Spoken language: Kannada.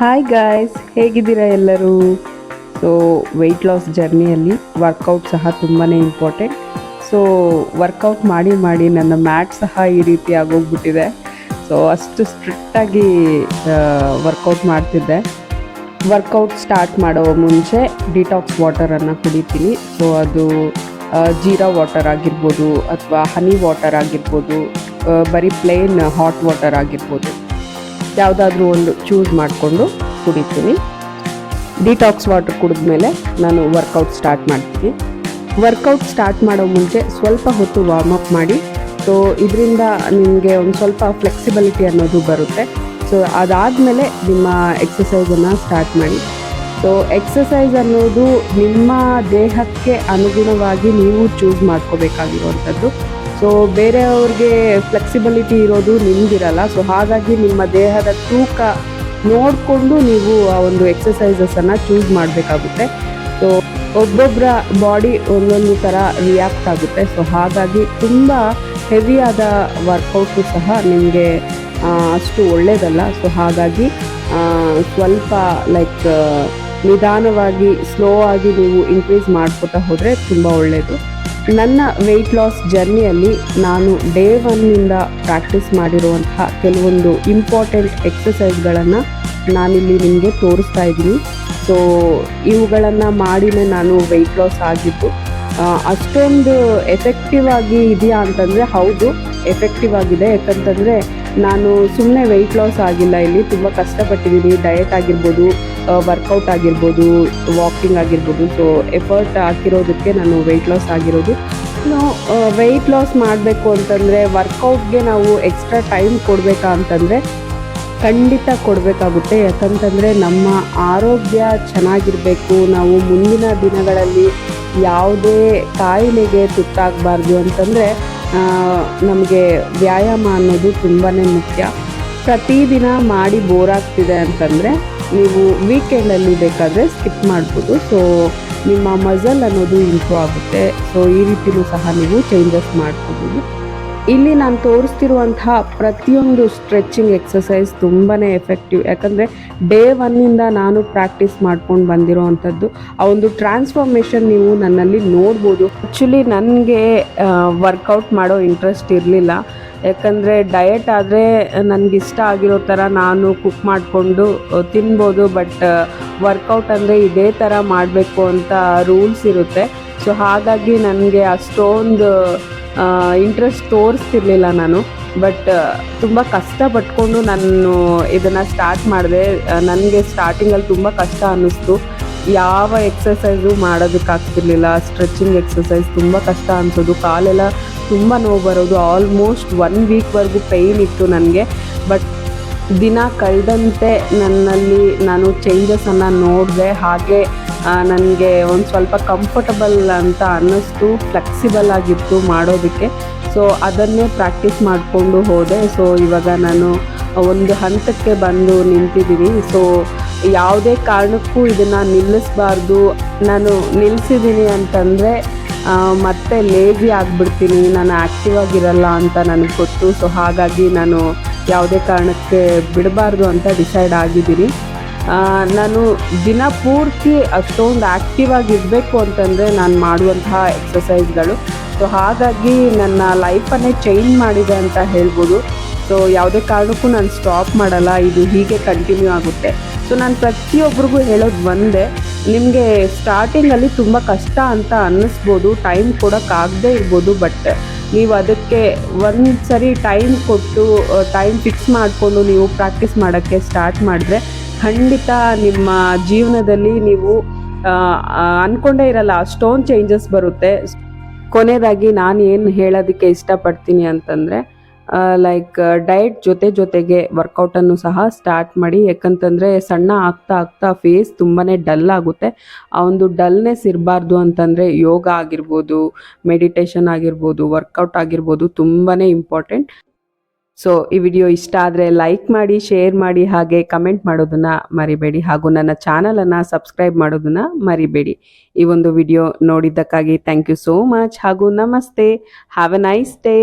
ಹಾಯ್ ಗಾಯ್ಸ್ ಹೇಗಿದ್ದೀರಾ ಎಲ್ಲರೂ? ಸೊ ವೆಯ್ಟ್ ಲಾಸ್ ಜರ್ನಿಯಲ್ಲಿ ವರ್ಕೌಟ್ ಸಹ ತುಂಬಾ ಇಂಪಾರ್ಟೆಂಟ್ ಸೊ ವರ್ಕೌಟ್ ಮಾಡಿ ಮಾಡಿ ನನ್ನ ಮ್ಯಾಟ್ ಸಹ ಈ ರೀತಿ ಆಗೋಗ್ಬಿಟ್ಟಿದೆ. ಸೊ ಅಷ್ಟು ಸ್ಟ್ರಿಕ್ಟಾಗಿ ವರ್ಕೌಟ್ ಮಾಡ್ತಿದ್ದೆ. ವರ್ಕೌಟ್ ಸ್ಟಾರ್ಟ್ ಮಾಡೋ ಮುಂಚೆ ಡಿಟಾಕ್ಸ್ ವಾಟರನ್ನು ಕುಡಿತೀನಿ. ಸೊ ಅದು ಜೀರಾ ವಾಟರ್ ಆಗಿರ್ಬೋದು ಅಥವಾ ಹನಿ ವಾಟರ್ ಆಗಿರ್ಬೋದು ಬರೀ ಪ್ಲೇನ್ ಹಾಟ್ ವಾಟರ್ ಆಗಿರ್ಬೋದು. ಯಾವುದಾದ್ರೂ ಒಂದು ಚೂಸ್ ಮಾಡಿಕೊಂಡು ಕುಡಿತೀನಿ. ಡಿಟಾಕ್ಸ್ ವಾಟರ್ ಕುಡಿದ್ಮೇಲೆ ನಾನು ವರ್ಕೌಟ್ ಸ್ಟಾರ್ಟ್ ಮಾಡ್ತೀನಿ. ವರ್ಕೌಟ್ ಸ್ಟಾರ್ಟ್ ಮಾಡೋ ಮುಂಚೆ ಸ್ವಲ್ಪ ಹೊತ್ತು ವಾರ್ಮ್ ಅಪ್ ಮಾಡಿ ಸೊ ಇದರಿಂದ ನಿಮಗೆ ಒಂದು ಸ್ವಲ್ಪ ಫ್ಲೆಕ್ಸಿಬಿಲಿಟಿ ಅನ್ನೋದು ಬರುತ್ತೆ. ಸೊ ಅದಾದಮೇಲೆ ನಿಮ್ಮ ಎಕ್ಸಸೈಸನ್ನು ಸ್ಟಾರ್ಟ್ ಮಾಡಿ. ಸೊ ಎಕ್ಸಸೈಸ್ ಅನ್ನೋದು ನಿಮ್ಮ ದೇಹಕ್ಕೆ ಅನುಗುಣವಾಗಿ ನೀವು ಚೂಸ್ ಮಾಡ್ಕೋಬೇಕಾಗಿರುವಂಥದ್ದು. ಸೊ ಬೇರೆಯವ್ರಿಗೆ ಫ್ಲೆಕ್ಸಿಬಿಲಿಟಿ ಇರೋದು ನಿಮ್ಗಿರಲ್ಲ ಸೊ ಹಾಗಾಗಿ ನಿಮ್ಮ ದೇಹದ ತೂಕ ನೋಡಿಕೊಂಡು ನೀವು ಆ ಒಂದು ಎಕ್ಸಸೈಸಸನ್ನು ಚೂಸ್ ಮಾಡಬೇಕಾಗುತ್ತೆ. ಸೊ ಒಬ್ಬೊಬ್ಬರ ಬಾಡಿ ಒಂದೊಂದು ಥರ ರಿಯಾಕ್ಟ್ ಆಗುತ್ತೆ. ಸೊ ಹಾಗಾಗಿ ತುಂಬ ಹೆವಿಯಾದ ವರ್ಕೌಟು ಸಹ ನಿಮಗೆ ಅಷ್ಟು ಒಳ್ಳೆಯದಲ್ಲ ಸೊ ಹಾಗಾಗಿ ಸ್ವಲ್ಪ ಲೈಕ್ ನಿಧಾನವಾಗಿ ಸ್ಲೋ ಆಗಿ ನೀವು ಇನ್ಕ್ರೀಸ್ ಮಾಡ್ಕೋತಾ ಹೋದರೆ ತುಂಬ ಒಳ್ಳೆಯದು ನನ್ನ ವೆಯ್ಟ್ ಲಾಸ್ ಜರ್ನಿಯಲ್ಲಿ ನಾನು ಡೇ ಒನ್ನಿಂದ ಪ್ರಾಕ್ಟೀಸ್ ಮಾಡಿರುವಂತಹ ಕೆಲವೊಂದು ಇಂಪಾರ್ಟೆಂಟ್ ಎಕ್ಸಸೈಸ್ಗಳನ್ನು ನಾನಿಲ್ಲಿ ನಿಮಗೆ ತೋರಿಸ್ತಾ ಇದ್ದೀನಿ. ಸೊ ಇವುಗಳನ್ನು ಮಾಡಿನೇ ನಾನು ವೆಯ್ಟ್ ಲಾಸ್ ಆಗಿದ್ದು ಅಷ್ಟೊಂದು ಎಫೆಕ್ಟಿವ್ ಆಗಿ ಇದೆಯಾ ಅಂತಂದರೆ ಹೌದು ಎಫೆಕ್ಟಿವ್ ಆಗಿದೆ. ಯಾಕಂತಂದರೆ ನಾನು ಸುಮ್ಮನೆ ವೆಯ್ಟ್ ಲಾಸ್ ಆಗಿಲ್ಲ. ಇಲ್ಲಿ ತುಂಬ ಕಷ್ಟಪಟ್ಟಿದ್ದೀನಿ. ಡಯಟ್ ಆಗಿರ್ಬೋದು ವರ್ಕೌಟ್ ಆಗಿರ್ಬೋದು ವಾಕಿಂಗ್ ಆಗಿರ್ಬೋದು. ಸೊ ಎಫರ್ಟ್ ಹಾಕಿರೋದಕ್ಕೆ ನಾನು ವೆಯ್ಟ್ ಲಾಸ್ ಆಗಿರೋದು. ನಾವು ವೆಯ್ಟ್ ಲಾಸ್ ಮಾಡಬೇಕು ಅಂತಂದರೆ ವರ್ಕೌಟ್ಗೆ ನಾವು ಎಕ್ಸ್ಟ್ರಾ ಟೈಮ್ ಕೊಡಬೇಕಾ ಅಂತಂದರೆ ಖಂಡಿತ ಕೊಡಬೇಕಾಗುತ್ತೆ. ಯಾಕಂತಂದರೆ, ನಮ್ಮ ಆರೋಗ್ಯ ಚೆನ್ನಾಗಿರಬೇಕು. ನಾವು ಮುಂದಿನ ದಿನಗಳಲ್ಲಿ ಯಾವುದೇ ಕಾಯಿಲೆಗೆ ತುತ್ತಾಗಬಾರ್ದು ಅಂತಂದರೆ ನಮಗೆ ವ್ಯಾಯಾಮ ಅನ್ನೋದು ತುಂಬಾ ಮುಖ್ಯ. ಪ್ರತಿದಿನ ಮಾಡಿ ಬೋರ್ ಆಗ್ತಿದೆ ಅಂತಂದರೆ ನೀವು ವೀಕೆಂಡಲ್ಲಿ ಬೇಕಾದರೆ ಸ್ಕಿಪ್ ಮಾಡ್ಬೋದು. ಸೊ ನಿಮ್ಮ ಮಜಲ್ ಅನ್ನೋದು ಇಂಪ್ರೂವ್ ಆಗುತ್ತೆ. ಸೊ ಈ ರೀತಿಯೂ ಸಹ ನೀವು ಚೇಂಜಸ್ ಮಾಡ್ಕೋಬೋದು. ಇಲ್ಲಿ ನಾನು ತೋರಿಸ್ತಿರುವಂತಹ ಪ್ರತಿಯೊಂದು ಸ್ಟ್ರೆಚಿಂಗ್ ಎಕ್ಸಸೈಸ್ ತುಂಬಾ ಎಫೆಕ್ಟಿವ್ ಯಾಕಂದರೆ ಡೇ ಒನ್ನಿಂದ ನಾನು ಪ್ರಾಕ್ಟೀಸ್ ಮಾಡ್ಕೊಂಡು ಬಂದಿರೋವಂಥದ್ದು. ಆ ಒಂದು ಟ್ರಾನ್ಸ್ಫಾರ್ಮೇಷನ್ ನೀವು ನನ್ನಲ್ಲಿ ನೋಡ್ಬೋದು. ಆ್ಯಕ್ಚುಲಿ ನನಗೆ ವರ್ಕೌಟ್ ಮಾಡೋ ಇಂಟ್ರೆಸ್ಟ್ ಇರಲಿಲ್ಲ. ಯಾಕಂದರೆ ಡಯಟ್ ಆದರೆ ನನಗಿಷ್ಟ ಆಗಿರೋ ಥರ ನಾನು ಕುಕ್ ಮಾಡಿಕೊಂಡು ತಿನ್ಬೋದು ಬಟ್ ವರ್ಕೌಟ್ ಅಂದರೆ ಇದೇ ಥರ ಮಾಡಬೇಕು ಅಂತ ರೂಲ್ಸ್ ಇರುತ್ತೆ. ಸೊ ಹಾಗಾಗಿ ನನಗೆ ಅಷ್ಟೊಂದು ಇಂಟ್ರೆಸ್ಟ್ ತೋರಿಸ್ತಿರ್ಲಿಲ್ಲ ನಾನು. ಬಟ್ ತುಂಬ ಕಷ್ಟಪಟ್ಕೊಂಡು ನಾನು ಇದನ್ನು ಸ್ಟಾರ್ಟ್ ಮಾಡಿದೆ. ನನಗೆ ಸ್ಟಾರ್ಟಿಂಗಲ್ಲಿ ತುಂಬ ಕಷ್ಟ ಅನ್ನಿಸ್ತು. ಯಾವ ಎಕ್ಸಸೈಸು ಮಾಡೋದಕ್ಕಾಗ್ತಿರ್ಲಿಲ್ಲ. ಸ್ಟ್ರೆಚಿಂಗ್ ಎಕ್ಸಸೈಸ್ ತುಂಬ ಕಷ್ಟ ಅನಿಸೋದು. ಕಾಲೆಲ್ಲ ತುಂಬ ನೋವು ಬರೋದು. ಆಲ್ಮೋಸ್ಟ್ ಒನ್ ವೀಕ್ವರೆಗೂ ಪೇಯ್ನ್ ಇತ್ತು ನನಗೆ. ಬಟ್ ದಿನ ಕಳೆದಂತೆ ನನ್ನಲ್ಲಿ ನಾನು ಚೇಂಜಸನ್ನು ನೋಡಿದೆ. ಹಾಗೆ ನನಗೆ ಒಂದು ಸ್ವಲ್ಪ ಕಂಫರ್ಟಬಲ್ ಅಂತ ಅನ್ನಿಸ್ತು. ಫ್ಲೆಕ್ಸಿಬಲ್ ಆಗಿತ್ತು ಮಾಡೋದಕ್ಕೆ. ಸೊ ಅದನ್ನೇ ಪ್ರಾಕ್ಟೀಸ್ ಮಾಡಿಕೊಂಡು ಹೋದೆ. ಸೊ ಇವಾಗ ನಾನು ಒಂದು ಹಂತಕ್ಕೆ ಬಂದು ನಿಂತಿದ್ದೀನಿ. ಸೊ ಯಾವುದೇ ಕಾರಣಕ್ಕೂ ಇದನ್ನು ನಿಲ್ಲಿಸಬಾರ್ದು. ನಾನು ನಿಲ್ಲಿಸಿದ್ದೀನಿ ಅಂತಂದರೆ ಮತ್ತೆ ಲೇಜಿ ಆಗಿಬಿಡ್ತೀನಿ, ನಾನು ಆ್ಯಕ್ಟಿವ್ ಆಗಿರಲ್ಲ ಅಂತ ನನಗೆ ಗೊತ್ತು. ಸೊ ಹಾಗಾಗಿ ನಾನು ಯಾವುದೇ ಕಾರಣಕ್ಕೆ ಬಿಡಬಾರ್ದು ಅಂತ ಡಿಸೈಡ್ ಆಗಿದ್ದೀನಿ. ನಾನು ದಿನ ಪೂರ್ತಿ ಅಷ್ಟೊಂದು ಆ್ಯಕ್ಟಿವ್ ಆಗಿರಬೇಕು ಅಂತಂದರೆ ನಾನು ಮಾಡುವಂತಹ ಎಕ್ಸಸೈಸ್ಗಳು ಸೊ ಹಾಗಾಗಿ ನನ್ನ ಲೈಫನ್ನೇ ಚೇಂಜ್ ಮಾಡಿದೆ ಅಂತ ಹೇಳ್ಬೋದು. ಸೊ ಯಾವುದೇ ಕಾರಣಕ್ಕೂ ನಾನು ಸ್ಟಾಪ್ ಮಾಡಲ್ಲ, ಇದು ಹೀಗೆ ಕಂಟಿನ್ಯೂ ಆಗುತ್ತೆ. ಸೊ ನಾನು ಪ್ರತಿಯೊಬ್ಬರಿಗೂ ಹೇಳೋದು ಒಂದೇ, ನಿಮಗೆ ಸ್ಟಾರ್ಟಿಂಗಲ್ಲಿ ತುಂಬ ಕಷ್ಟ ಅಂತ ಅನ್ನಿಸ್ಬೋದು ಟೈಮ್ ಕೊಡೋಕ್ಕಾಗದೇ ಇರ್ಬೋದು ಬಟ್ ನೀವು ಅದಕ್ಕೆ ಒಂದು ಸರಿ ಟೈಮ್ ಕೊಟ್ಟು ಟೈಮ್ ಫಿಕ್ಸ್ ಮಾಡಿಕೊಂಡು ನೀವು ಪ್ರಾಕ್ಟೀಸ್ ಮಾಡೋಕ್ಕೆ ಸ್ಟಾರ್ಟ್ ಮಾಡಿದ್ರೆ, ಖಂಡಿತ ನಿಮ್ಮ ಜೀವನದಲ್ಲಿ ನೀವು ಅಂದ್ಕೊಂಡೇ ಇರಲ್ಲ, ಅಷ್ಟೊಂದು ಚೇಂಜಸ್ ಬರುತ್ತೆ. ಕೊನೆಯದಾಗಿ ನಾನು ಏನು ಹೇಳೋದಕ್ಕೆ ಇಷ್ಟಪಡ್ತೀನಿ ಅಂತಂದರೆ ಲೈಕ್ ಡಯಟ್ ಜೊತೆ ಜೊತೆಗೆ ವರ್ಕೌಟನ್ನು ಸಹ ಸ್ಟಾರ್ಟ್ ಮಾಡಿ. ಯಾಕಂತಂದರೆ ಸಣ್ಣ ಆಗ್ತಾ ಆಗ್ತಾ ಫೇಸ್ ತುಂಬಾ ಡಲ್ ಆಗುತ್ತೆ. ಆ ಒಂದು ಡಲ್ನೆಸ್ ಇರಬಾರ್ದು ಅಂತಂದರೆ ಯೋಗ ಆಗಿರ್ಬೋದು ಮೆಡಿಟೇಷನ್ ಆಗಿರ್ಬೋದು ವರ್ಕೌಟ್ ಆಗಿರ್ಬೋದು ತುಂಬಾ ಇಂಪಾರ್ಟೆಂಟ್ ಸೊ ಈ ವಿಡಿಯೋ ಇಷ್ಟ ಆದರೆ ಲೈಕ್ ಮಾಡಿ ಶೇರ್ ಮಾಡಿ, ಹಾಗೆ ಕಮೆಂಟ್ ಮಾಡೋದನ್ನು ಮರಿಬೇಡಿ. ಹಾಗೂ ನನ್ನ ಚಾನಲನ್ನು ಸಬ್ಸ್ಕ್ರೈಬ್ ಮಾಡೋದನ್ನು ಮರಿಬೇಡಿ. ಈ ಒಂದು ವಿಡಿಯೋ ನೋಡಿದ್ದಕ್ಕಾಗಿ ಥ್ಯಾಂಕ್ ಯು ಸೋ ಮಚ್ ಹಾಗೂ ನಮಸ್ತೆ. Have A nice day